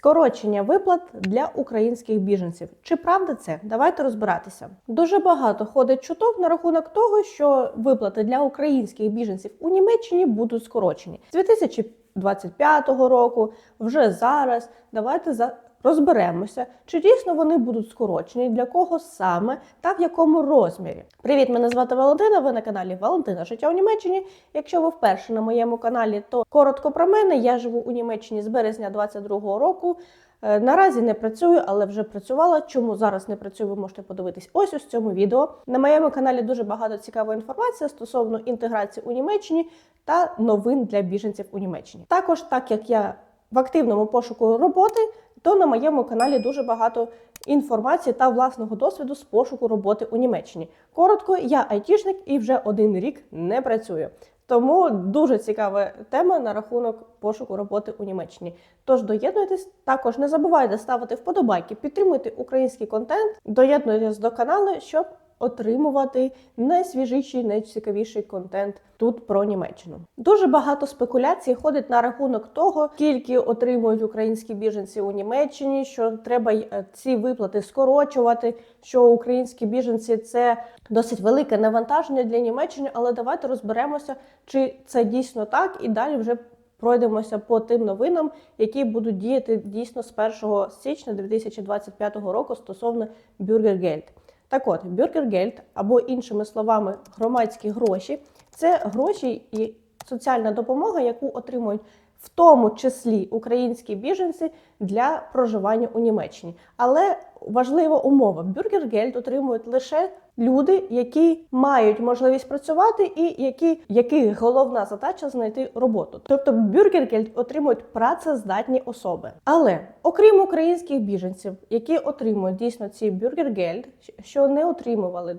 Скорочення виплат для українських біженців. Чи правда це? Давайте розбиратися. Дуже багато ходить чуток на рахунок того, що виплати для українських біженців у Німеччині будуть скорочені з 2025 року. Вже зараз давайте за. Розберемося, чи дійсно вони будуть скорочені, для кого саме та в якому розмірі. Привіт, мене звати Валентина. Ви на каналі Валентина Життя у Німеччині. Якщо ви вперше на моєму каналі, то коротко про мене. Я живу у Німеччині з березня 22-го року. Е, Наразі не працюю, але вже працювала. Чому зараз не працюю, ви можете подивитись ось в цьому відео. На моєму каналі дуже багато цікавої інформації стосовно інтеграції у Німеччині та новин для біженців у Німеччині. Також, так як я в активному пошуку роботи, то на моєму каналі дуже багато інформації та власного досвіду з пошуку роботи у Німеччині. Коротко, я айтішник і вже один рік не працюю. Тому дуже цікава тема на рахунок пошуку роботи у Німеччині. Тож доєднуйтесь, також не забувайте ставити вподобайки, підтримуйте український контент, доєднуйтесь до каналу, щоб отримувати найсвіжіший, найцікавіший контент тут про Німеччину. Дуже багато спекуляцій ходить на рахунок того, скільки отримують українські біженці у Німеччині, що треба е, ці виплати скорочувати. Що українські біженці це досить велике навантаження для Німеччини, але давайте розберемося, чи це дійсно так, і далі вже. Пройдемося по тим новинам, які будуть діяти дійсно з 1 січня 2025 року стосовно Бюргергельд. Так от, Бюргергельд, або іншими словами, громадські гроші це гроші і соціальна допомога, яку отримують в тому числі українські біженці для проживання у Німеччині. Але важлива умова: Бюргергельд отримують лише люди, які мають можливість працювати, і які яких головна задача знайти роботу. Тобто Бюргергельд отримують працездатні особи. Але окрім українських біженців, які отримують дійсно ці Бюргергельд, що не отримували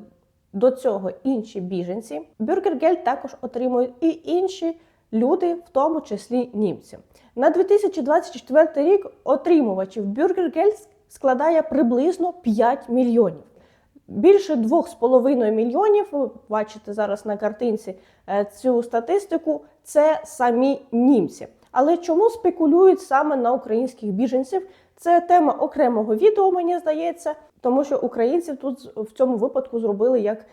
до цього інші біженці, Бюргергельд також отримують і інші люди, в тому числі німці. На 2024 рік отримувачів Бюргергельд складає приблизно 5 мільйонів. Більше 2,5 мільйонів, ви бачите зараз на картинці е, цю статистику, це самі німці. Але чому спекулюють саме на українських біженців? Це тема окремого відео, мені здається, тому що українців тут в цьому випадку зробили як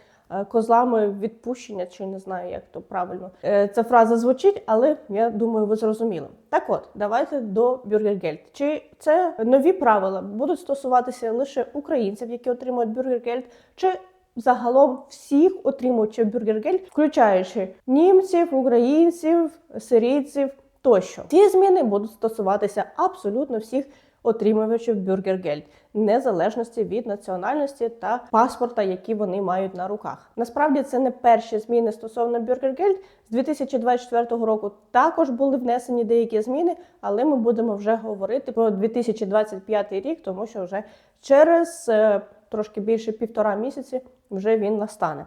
козлами відпущення, чи не знаю, як то правильно е, ця фраза звучить, але я думаю, ви зрозуміли. Так от, давайте до Бюргергельд. Чи це нові правила будуть стосуватися лише українців, які отримують Бюргергельд, чи загалом всіх отримуючих Бюргергельд, включаючи німців, українців, сирійців тощо. Ці зміни будуть стосуватися абсолютно всіх отримувачів Бюргергельд, незалежності від національності та паспорта, які вони мають на руках. Насправді це не перші зміни стосовно Бюргергельд. З 2024 року також були внесені деякі зміни, але ми будемо вже говорити про 2025 рік, тому що вже через е, трошки більше півтора місяці вже він настане.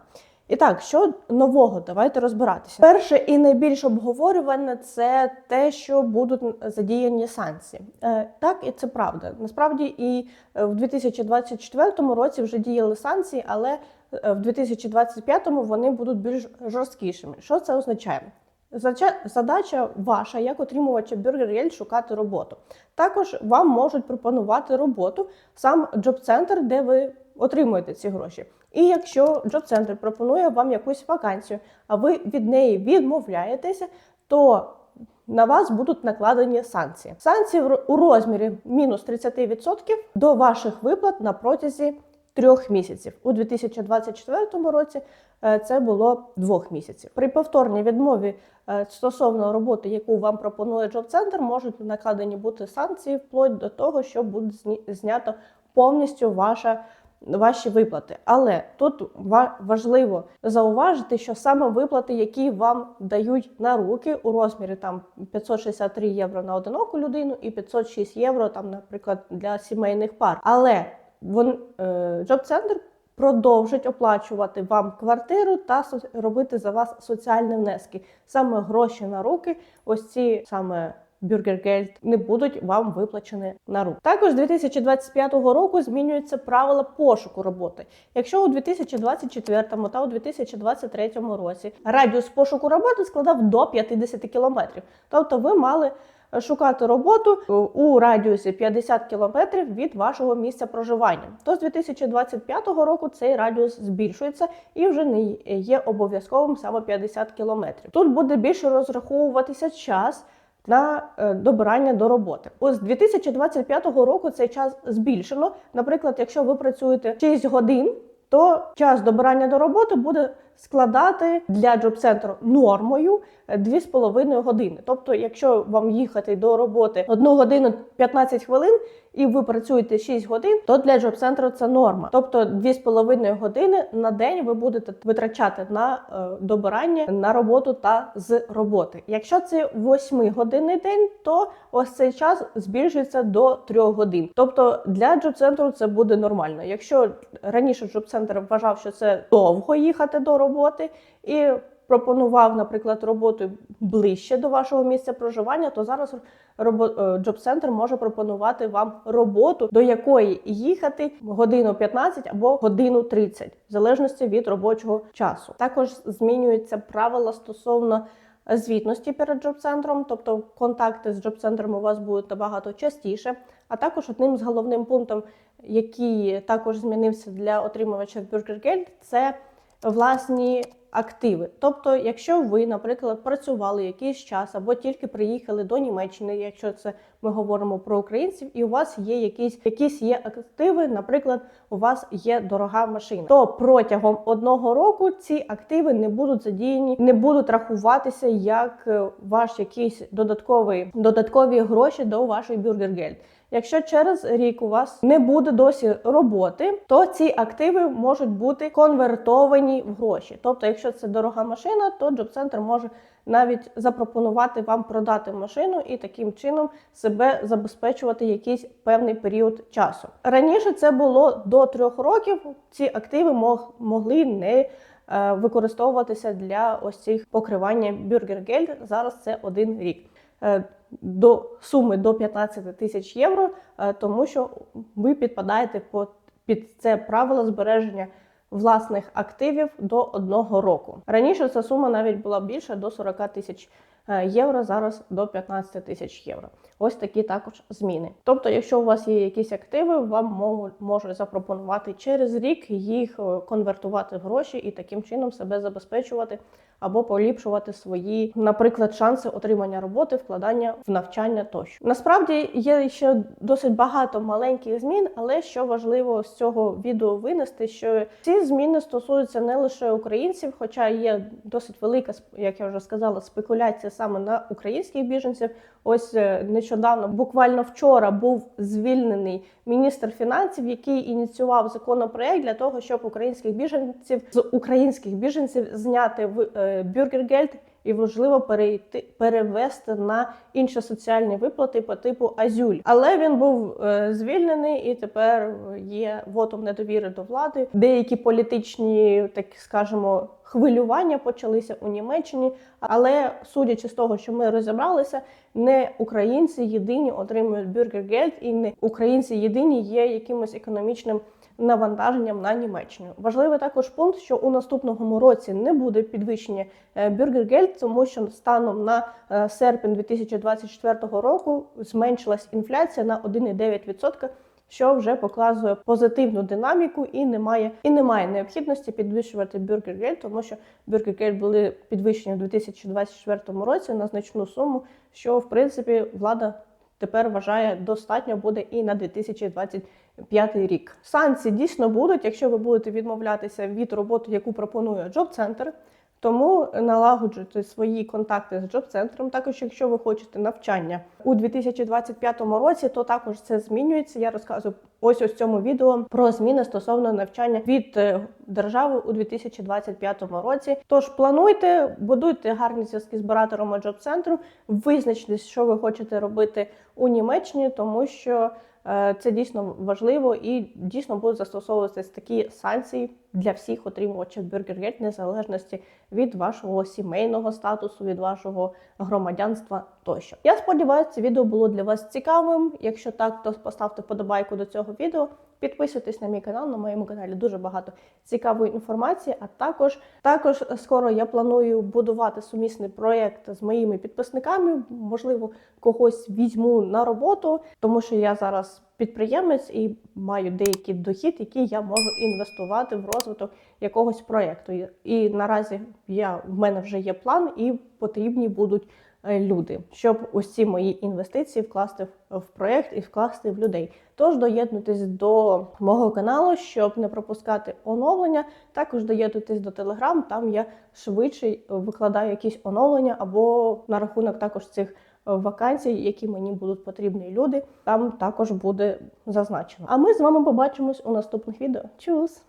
І так, що нового, давайте розбиратися. Перше і найбільш обговорюване це те, що будуть задіяні санкції. Е, так, і це правда. Насправді, і в 2024 році вже діяли санкції, але в 2025 вони будуть більш жорсткішими. Що це означає? Задача ваша, як отримувача Бюргер шукати роботу. Також вам можуть пропонувати роботу сам джоб-центр, де ви отримуєте ці гроші. І якщо джоб-центр пропонує вам якусь вакансію, а ви від неї відмовляєтеся, то на вас будуть накладені санкції. Санкції у розмірі мінус 30% до ваших виплат на протязі трьох місяців. У 2024 році е, це було двох місяців. При повторній відмові е, стосовно роботи, яку вам пропонує джоб-центр, можуть накладені бути санкції вплоть до того, що буде знято повністю ваша ваші виплати. Але тут важливо зауважити, що саме виплати, які вам дають на руки у розмірі там 563 євро на одиноку людину і 506 євро, там, наприклад, для сімейних пар. Але вон е, джоб-центр продовжить оплачувати вам квартиру та робити за вас соціальні внески. Саме гроші на руки, ось ці саме Бюргергельд не будуть вам виплачені на руку. Також з 2025 року змінюються правила пошуку роботи. Якщо у 2024 та у 2023 році радіус пошуку роботи складав до 50 кілометрів, тобто ви мали шукати роботу у радіусі 50 кілометрів від вашого місця проживання. То з 2025 року цей радіус збільшується і вже не є обов'язковим саме 50 кілометрів. Тут буде більше розраховуватися час. На е, добирання до роботи. Ось з 2025 року цей час збільшено. Наприклад, якщо ви працюєте 6 годин, то час добирання до роботи буде складати для джоб-центру нормою 2,5 години. Тобто, якщо вам їхати до роботи 1 годину 15 хвилин і ви працюєте 6 годин, то для джоб-центру це норма. Тобто 2,5 години на день ви будете витрачати на е, добирання на роботу та з роботи. Якщо це 8-годинний день, то ось цей час збільшується до 3 годин. Тобто для джоб-центру це буде нормально. Якщо раніше джоб-центр вважав, що це довго їхати до роботи і пропонував, наприклад, роботу ближче до вашого місця проживання, то зараз джоб-центр може пропонувати вам роботу, до якої їхати годину 15 або годину 30, в залежності від робочого часу. Також змінюються правила стосовно. Звітності перед джоб-центром, тобто контакти з джоб-центром у вас будуть набагато частіше. А також одним з головним пунктом, який також змінився для отримувачів BurgerGeld, це власні активи. Тобто, якщо ви, наприклад, працювали якийсь час або тільки приїхали до Німеччини, якщо це ми говоримо про українців, і у вас є якісь якісь є активи, наприклад, у вас є дорога машина, то протягом одного року ці активи не будуть задіяні, не будуть рахуватися як е, ваш якийсь додатковий додаткові гроші до вашої бюргергельд. Якщо через рік у вас не буде досі роботи, то ці активи можуть бути конвертовані в гроші. Тобто, якщо це дорога машина, то джоб-центр може навіть запропонувати вам продати машину і таким чином себе забезпечувати якийсь певний період часу. Раніше це було до трьох років. Ці активи могли не е, використовуватися для ось цих покривання бюргергельд. Зараз це один рік. До суми до 15 тисяч євро, е, тому що ви підпадаєте під це правило збереження власних активів до одного року. Раніше ця сума навіть була більша до 40 тисяч е, євро, зараз до 15 тисяч євро. Ось такі також зміни. Тобто, якщо у вас є якісь активи, вам можуть запропонувати через рік їх конвертувати в гроші і таким чином себе забезпечувати або поліпшувати свої, наприклад, шанси отримання роботи, вкладання в навчання тощо. Насправді є ще досить багато маленьких змін, але що важливо з цього відео винести, що ці зміни стосуються не лише українців, хоча є досить велика, як я вже сказала, спекуляція саме на українських біженців. Ось е, нещодавно, буквально вчора, був звільнений міністр фінансів, який ініціював законопроект для того, щоб українських біженців з українських біженців зняти в е, бюргергельд і можливо перейти перевести на інші соціальні виплати по типу Азюль. Але він був е, звільнений і тепер є вотом недовіри до влади. Деякі політичні, так скажемо, хвилювання почалися у Німеччині. Але судячи з того, що ми розібралися, не українці єдині отримують бюргергельд, і не українці єдині є якимось економічним навантаженням на Німеччину. Важливий також пункт, що у наступному році не буде підвищення е, бюргергельд, тому що станом на е, серпень 2024 року зменшилась інфляція на 1,9%, що вже показує позитивну динаміку і немає і немає необхідності підвищувати бюргергельд, тому що бюргергельд були підвищені в 2024 році на значну суму, що в принципі влада тепер вважає достатньо буде і на 2025 рік. Санкції дійсно будуть, якщо ви будете відмовлятися від роботи, яку пропонує Джоб-центр. Тому налагоджуйте свої контакти з джоб-центром. Також, якщо ви хочете навчання у 2025 році, то також це змінюється. Я розказую ось ось цьому відео про зміни стосовно навчання від е, держави у 2025 році. Тож плануйте, будуйте гарні зв'язки з баратором джоб-центру, визначте, що ви хочете робити у Німеччині, тому що. Е, це дійсно важливо і дійсно будуть застосовуватися такі санкції для всіх отримувачів бюргергельд, незалежності від вашого сімейного статусу, від вашого громадянства тощо. Я сподіваюся, це відео було для вас цікавим. Якщо так, то поставте вподобайку до цього відео. Підписуйтесь на мій канал. На моєму каналі дуже багато цікавої інформації. А також також скоро я планую будувати сумісний проєкт з моїми підписниками. Можливо, когось візьму на роботу, тому що я зараз підприємець і маю деякий дохід, який я можу інвестувати в розвиток якогось проєкту. І- наразі я в мене вже є план, і потрібні будуть е, люди, щоб усі мої інвестиції вкласти в- проєкт і вкласти в людей. Тож доєднуйтесь до мого каналу, щоб не пропускати оновлення. Також доєднуйтесь до Telegram, там я швидше викладаю якісь оновлення або на рахунок також цих вакансій, які мені будуть потрібні люди. Там також буде зазначено. А ми з вами побачимось у наступних відео. Чус!